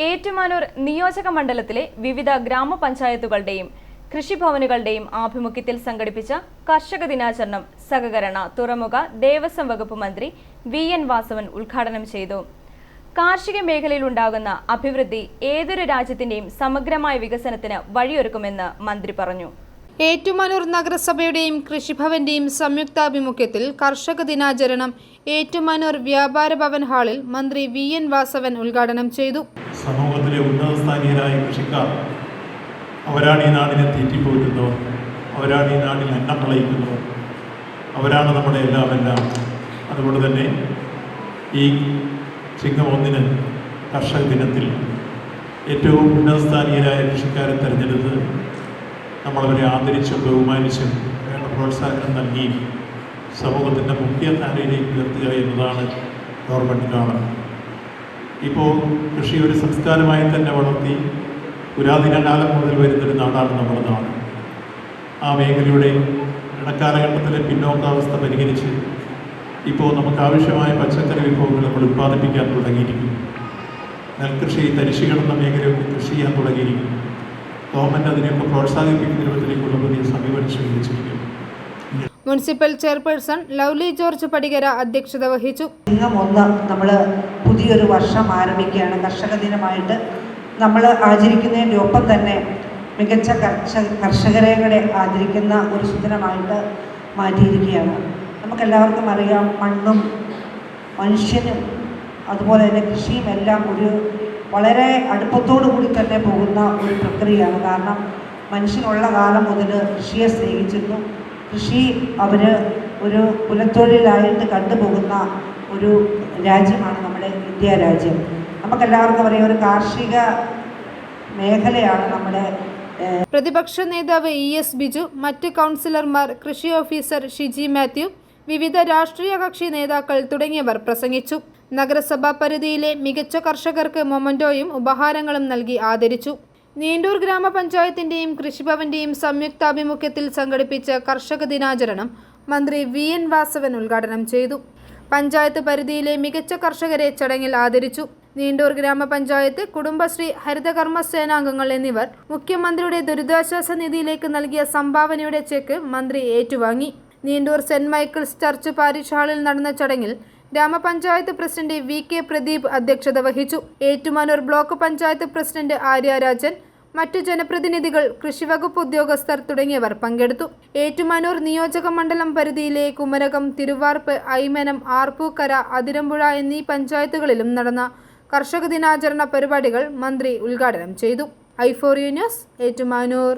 ഏറ്റുമാനൂർ നിയോജക മണ്ഡലത്തിലെ വിവിധ ഗ്രാമപഞ്ചായത്തുകളുടെയും കൃഷിഭവനുകളുടെയും ആഭിമുഖ്യത്തിൽ സംഘടിപ്പിച്ച കർഷക ദിനാചരണം സഹകരണ തുറമുഖ ദേവസ്വം വകുപ്പ് മന്ത്രി വി എൻ വാസവൻ ഉദ്ഘാടനം ചെയ്തു. കാർഷിക മേഖലയിൽ ഉണ്ടാകുന്ന അഭിവൃദ്ധി ഏതൊരു രാജ്യത്തിന്റെയും സമഗ്രമായ വികസനത്തിന് വഴിയൊരുക്കുമെന്ന് മന്ത്രി പറഞ്ഞു. ഏറ്റുമാനൂർ നഗരസഭയുടെയും കൃഷിഭവന്റെയും സംയുക്താഭിമുഖ്യത്തിൽ കർഷക ദിനാചരണം ഏറ്റുമാനൂർ വ്യാപാര ഭവൻ ഹാളിൽ മന്ത്രി വി എൻ വാസവൻ ഉദ്ഘാടനം ചെയ്തു. സമൂഹത്തിലെ ഉന്നതസ്ഥാനീയരായ കൃഷിക്കാർ അവരാണ് ഈ നാടിനെ തീറ്റിപ്പോറ്റുന്നവർ അവരാണ് ഈ നാടിൽ അന്നം വിളയിക്കുന്നവർ അവരാണ് നമ്മുടെ എല്ലാം അതുകൊണ്ട് തന്നെ ഈ ചിങ്ങം ഒന്നിന് കർഷക ദിനത്തിൽ ഏറ്റവും ഉന്നതസ്ഥാനീയരായ കൃഷിക്കാരെ തിരഞ്ഞെടുത്ത് നമ്മളവരെ ആദരിച്ചും ബഹുമാനിച്ചും വേണ്ട പ്രോത്സാഹനം നൽകിയും സമൂഹത്തിന്റെ മുഖ്യധാരയിലേക്ക് ഉയർത്തുക എന്നതാണ് ഗവൺമെന്റ് കാണുന്നത്. ഇപ്പോൾ കൃഷി ഒരു സംസ്കാരമായി തന്നെ വളർത്തി പുരാതന കാലം മുതൽ വരുന്നൊരു നാടാണ് നമ്മുടെ നാട്. ആ മേഖലയുടെ ഇടക്കാലഘട്ടത്തിലെ പിന്നോക്കാവസ്ഥ പരിഹരിച്ച് ഇപ്പോൾ നമുക്ക് ആവശ്യമായ പച്ചക്കറി വിഭവങ്ങൾ നമ്മൾ ഉത്പാദിപ്പിക്കാൻ തുടങ്ങിയിരിക്കുന്നു. നെൽകൃഷി തരിശു മേഖലയൊക്കെ കൃഷി ചെയ്യാൻ തുടങ്ങിയിരിക്കുന്നു. ഗവൺമെന്റ് അതിനെയൊക്കെ പ്രോത്സാഹിപ്പിക്കുന്ന രൂപത്തിലേക്കുള്ള പുതിയ സമീപനം സ്വീകരിച്ചിരിക്കുന്നു. മുനിസിപ്പൽ ചെയർപേഴ്സൺ ലവ്ലി ജോർജ് പടികര അധ്യക്ഷത വഹിച്ചു. ചിങ്ങം ഒന്ന് നമ്മൾ പുതിയൊരു വർഷം ആരംഭിക്കുകയാണ്. കർഷക ദിനമായിട്ട് നമ്മൾ ആചരിക്കുന്നതിന്റെ ഒപ്പം തന്നെ മികച്ച കർഷക കർഷകരെ കൂടെ ആദരിക്കുന്ന ഒരു സുദിനമായിട്ട് മാറ്റിയിരിക്കുകയാണ്. നമുക്കെല്ലാവർക്കും അറിയാം മണ്ണും മനുഷ്യനും അതുപോലെ തന്നെ കൃഷിയും എല്ലാം ഒരു വളരെ അടുപ്പത്തോടു കൂടി തന്നെ പോകുന്ന ഒരു പ്രക്രിയയാണ്. കാരണം മനുഷ്യനുള്ള കാലം മുതൽ കൃഷിയെ സ്നേഹിച്ചിരുന്നു. കൃഷി അവർ ഒരു കുലത്തൊഴിലായിട്ട് കണ്ടുപോകുന്ന ഒരു രാജ്യമാണ് നമ്മുടെ ഇന്ത്യ രാജ്യം. നമുക്കെല്ലാവർക്കും അറിയാം ഒരു കാർഷിക മേഖലയാണ് നമ്മുടെ പ്രതിപക്ഷ നേതാവ് ഇ എസ് ബിജു മറ്റ് കൗൺസിലർമാർ കൃഷി ഓഫീസർ ഷിജി മാത്യു വിവിധ രാഷ്ട്രീയ കക്ഷി നേതാക്കൾ തുടങ്ങിയവർ പ്രസംഗിച്ചു. നഗരസഭാ പരിധിയിലെ മികച്ച കർഷകർക്ക് മൊമന്റോയും ഉപഹാരങ്ങളും നൽകി ആദരിച്ചു. നീണ്ടൂർ ഗ്രാമപഞ്ചായത്തിന്റെയും കൃഷിഭവന്റെയും സംയുക്താഭിമുഖ്യത്തിൽ സംഘടിപ്പിച്ച കർഷക ദിനാചരണം മന്ത്രി വി. എൻ. വാസവൻ ഉദ്ഘാടനം ചെയ്തു. പഞ്ചായത്ത് പരിധിയിലെ മികച്ച കർഷകരെ ചടങ്ങിൽ ആദരിച്ചു. നീണ്ടൂർ ഗ്രാമപഞ്ചായത്ത് കുടുംബശ്രീ ഹരിതകർമ്മ സേനാംഗങ്ങൾ എന്നിവർ മുഖ്യമന്ത്രിയുടെ ദുരിതാശ്വാസ നിധിയിലേക്ക് നൽകിയ സംഭാവനയുടെ ചെക്ക് മന്ത്രി ഏറ്റുവാങ്ങി. Neendoor saint Michael's church parish ഹാളിൽ നടന്ന ചടങ്ങിൽ ഗ്രാമപഞ്ചായത്ത് പ്രസിഡന്റ് വി കെ പ്രദീപ് അധ്യക്ഷത വഹിച്ചു. ഏറ്റുമാനൂർ ബ്ലോക്ക് പഞ്ചായത്ത് പ്രസിഡന്റ് ആര്യരാജൻ മറ്റു ജനപ്രതിനിധികൾ കൃഷിവകുപ്പ് ഉദ്യോഗസ്ഥർ തുടങ്ങിയവർ പങ്കെടുത്തു. ഏറ്റുമാനൂർ നിയോജക മണ്ഡലം പരിധിയിലെ കുമരകം തിരുവാർപ്പ് ഐമനം ആർപ്പൂക്കര അതിരമ്പുഴ എന്നീ പഞ്ചായത്തുകളിലും നടന്ന കർഷക ദിനാചരണ പരിപാടികൾ മന്ത്രി ഉദ്ഘാടനം ചെയ്തു. ഐഫോറിയ ന്യൂസ് ഏറ്റുമാനൂർ.